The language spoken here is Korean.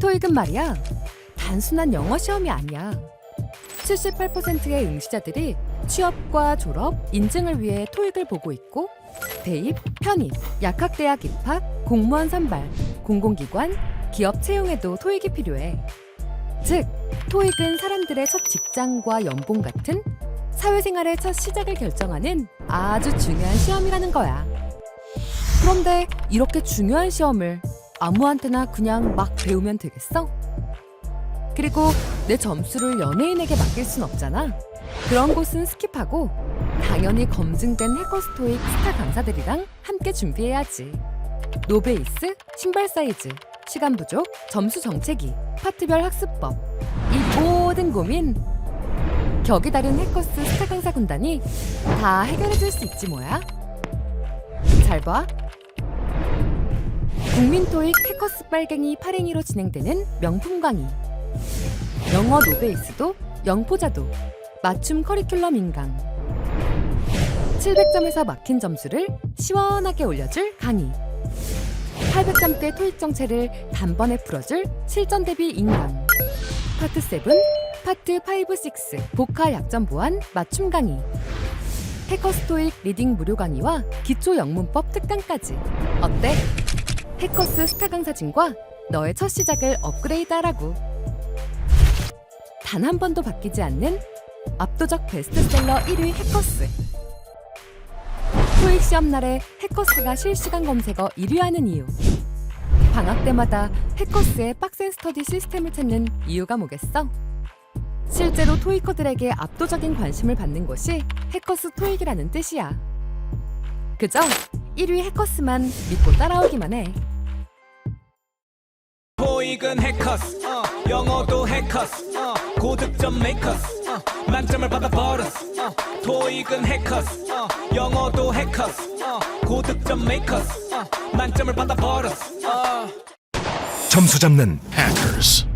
토익은 말이야. 단순한 영어 시험이 아니야. 78%의 응시자들이 취업과 졸업, 인증을 위해 토익을 보고 있고 대입, 편입, 약학대학 입학, 공무원 선발, 공공기관, 기업 채용에도 토익이 필요해. 즉, 토익은 사람들의 첫 직장과 연봉 같은 사회생활의 첫 시작을 결정하는 아주 중요한 시험이라는 거야. 그런데 이렇게 중요한 시험을 아무한테나 그냥 막 배우면 되겠어? 그리고 내 점수를 연예인에게 맡길 순 없잖아. 그런 곳은 스킵하고 당연히 검증된 해커스 토익 스타 강사들이랑 함께 준비해야지. 노베이스, 신발 사이즈, 시간 부족, 점수 정체기, 파트별 학습법. 이 모든 고민 격이 다른 해커스 스타 강사 군단이 다 해결해 줄 수 있지 뭐야. 잘 봐. 국민 토익 해커스 빨갱이 파랭이로 진행되는 명품 강의. 영어 노베이스도 영포자도 맞춤 커리큘럼 인강. 700점에서 막힌 점수를 시원하게 올려줄 강의. 800점대 토익 정체를 단번에 풀어줄 실전 대비 인강. 파트 7, 파트 5, 6 복화 약점 보완 맞춤 강의. 해커스 토익 리딩 무료 강의와 기초 영문법 특강까지. 어때? 해커스 스타 강사진과 너의 첫 시작을 업그레이드하라고 단 한 번도 바뀌지 않는 압도적 베스트셀러 1위 해커스. 토익 시험 날에 해커스가 실시간 검색어 1위 하는 이유. 방학 때마다 해커스의 빡센 스터디 시스템을 찾는 이유가 뭐겠어? 실제로 토익커들에게 압도적인 관심을 받는 곳이 해커스 토익이라는 뜻이야. 그저 1위 해커스만 믿고 따라오기만 해. 토익은 해커스. 어, 영어도 해커스. 어, 고득점 메이커스. 어, 만점을 받아 버렸어 어, 토익은 해커스. 어, 영어도 해커스. 어, 고득점 메이커스. 어, 만점을 받아 버렸어. 어. 점수 잡는 hackers.